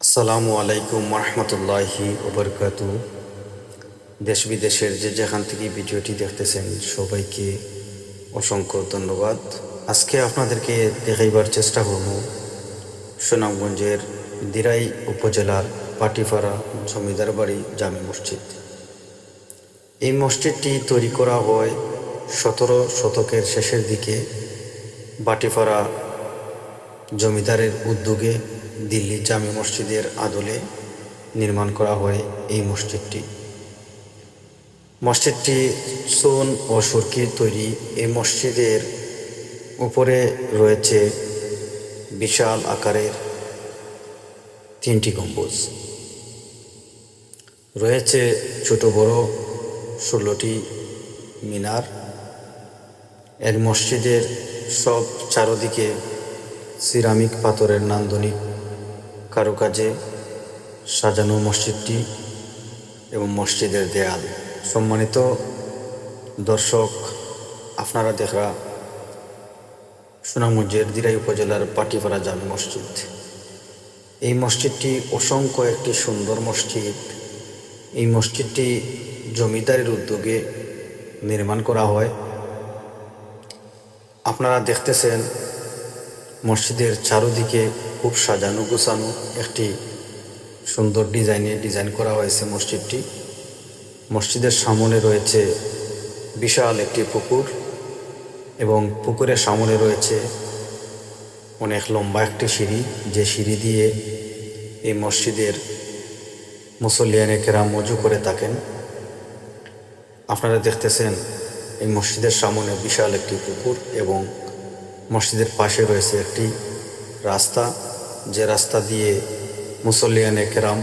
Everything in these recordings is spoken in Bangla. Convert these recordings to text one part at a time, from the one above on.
আসসালামু আলাইকুম রহমতুল্লাহি ওবরকাতু। দেশ বিদেশের যে যেখান থেকে ভিডিওটি দেখতেছেন, সবাইকে অসংখ্য ধন্যবাদ। আজকে আপনাদেরকে দেখাইবার চেষ্টা করব সুনামগঞ্জের দিরাই উপজেলার পাটিপাড়া জমিদার বাড়ি জামি মসজিদ। এই মসজিদটি তৈরি করা হয় সতেরো শতকের শেষের দিকে। বাটিপাড়া জমিদারের উদ্যোগে দিল্লি জামে মসজিদের আদলে নির্মাণ করা হয় এই মসজিদটি। মসজিদটি সোন ও সুরকির তৈরি। এই মসজিদের উপরে রয়েছে বিশাল আকারের তিনটি গম্বুজ। রয়েছে ছোট বড় ষোলোটি মিনার। এর মসজিদের সব চারদিকে সিরামিক পাথরের নান্দনিক কারুকাজে সাজানো মসজিদটি এবং মসজিদের দেয়াল। সম্মানিত দর্শক, আপনারা দেখা সুনামগঞ্জের দিরাই উপজেলার পাটিপাড়া জামে মসজিদ। এই মসজিদটি অসংখ্য একটি সুন্দর মসজিদ। এই মসজিদটি জমিদারের উদ্যোগে নির্মাণ করা হয়। আপনারা দেখতেছেন মসজিদের চারোদিকে খুব সাজানো গোছানো একটি সুন্দর ডিজাইনে ডিজাইন করা হয়েছে মসজিদটি। মসজিদের সামনে রয়েছে বিশাল একটি পুকুর এবং পুকুরের সামনে রয়েছে অনেক লম্বা একটি সিঁড়ি। যে সিঁড়ি দিয়ে এই মসজিদের মুসল্লিয়ানে কেরাম মজু করে থাকেন। আপনারা দেখতেছেন এই মসজিদের সামনে বিশাল একটি পুকুর এবং মসজিদের পাশে রয়েছে একটি রাস্তা। যে রাস্তা দিয়ে মুসল্লিয়ানে কেরাম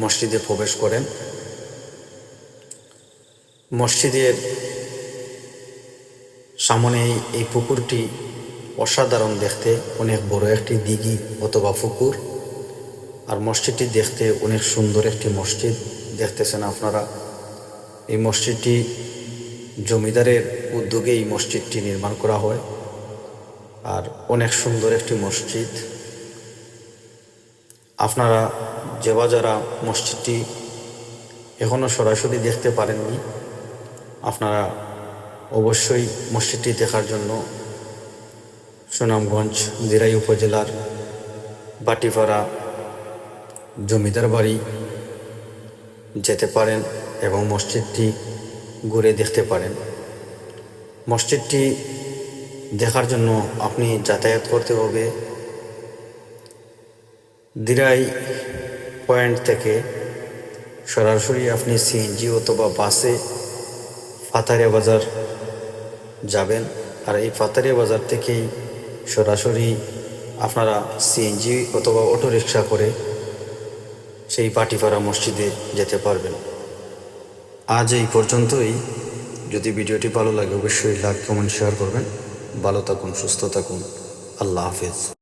মসজিদে প্রবেশ করেন। মসজিদের সামনে এই পুকুরটি অসাধারণ দেখতে, অনেক বড় একটি দিঘি অথবা পুকুর। আর মসজিদটি দেখতে অনেক সুন্দর একটি মসজিদ। দেখতেছেন আপনারা, এই মসজিদটি জমিদারের উদ্যোগে এই মসজিদটি নির্মাণ করা হয়। আর অনেক সুন্দর একটি মসজিদ। আপনারা যে বা যারা মসজিদটি এখনও সরাসরি দেখতে পারেননি, আপনারা অবশ্যই মসজিদটি দেখার জন্য সুনামগঞ্জ দিরাই উপজেলার বাটিপাড়া জমিদার বাড়ি যেতে পারেন এবং মসজিদটি ঘুরে দেখতে পারেন। মসজিদটি দেখার জন্য আপনি যাতায়াত করতে হবে দিরাই পয়েন্ট থেকে সরাসরি আপনি সিএনজি অথবা বাসে ফাতারিয়া বাজার যাবেন। আর এই ফাতারিয়া বাজার থেকেই সরাসরি আপনারা সিএনজি অথবা অটো রিক্সা করে সেই পাটিপাড়া মসজিদে যেতে পারবেন। আজ এই পর্যন্তই। যদি ভিডিওটি ভালো লাগে, অবশ্যই লাইক, কমেন্ট, শেয়ার করবেন। ভালো থাকুন, সুস্থ থাকুন। আল্লাহ হাফিজ।